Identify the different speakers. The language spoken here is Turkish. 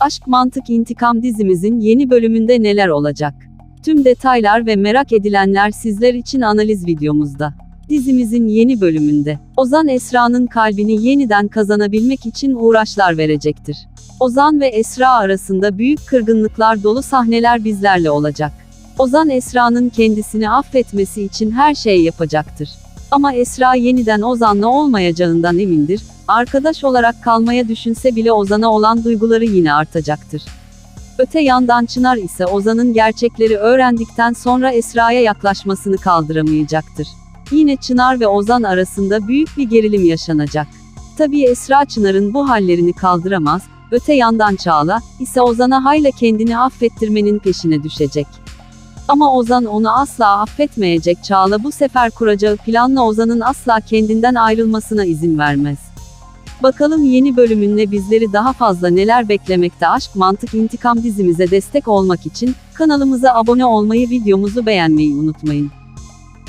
Speaker 1: Aşk Mantık İntikam dizimizin yeni bölümünde neler olacak? Tüm detaylar ve merak edilenler sizler için analiz videomuzda. Dizimizin yeni bölümünde, Ozan Esra'nın kalbini yeniden kazanabilmek için uğraşlar verecektir. Ozan ve Esra arasında büyük kırgınlıklar dolu sahneler bizlerle olacak. Ozan Esra'nın kendisini affetmesi için her şey yapacaktır. Ama Esra yeniden Ozan'la olmayacağından emindir, arkadaş olarak kalmaya düşünse bile Ozan'a olan duyguları yine artacaktır. Öte yandan Çınar ise Ozan'ın gerçekleri öğrendikten sonra Esra'ya yaklaşmasını kaldıramayacaktır. Yine Çınar ve Ozan arasında büyük bir gerilim yaşanacak. Tabii Esra Çınar'ın bu hallerini kaldıramaz, öte yandan Çağla, ise Ozan'a hayla kendini affettirmenin peşine düşecek. Ama Ozan onu asla affetmeyecek Çağla bu sefer kuracağı planla Ozan'ın asla kendinden ayrılmasına izin vermez. Bakalım yeni bölümünle bizleri daha fazla neler beklemekte Aşk Mantık İntikam dizimize destek olmak için kanalımıza abone olmayı videomuzu beğenmeyi unutmayın.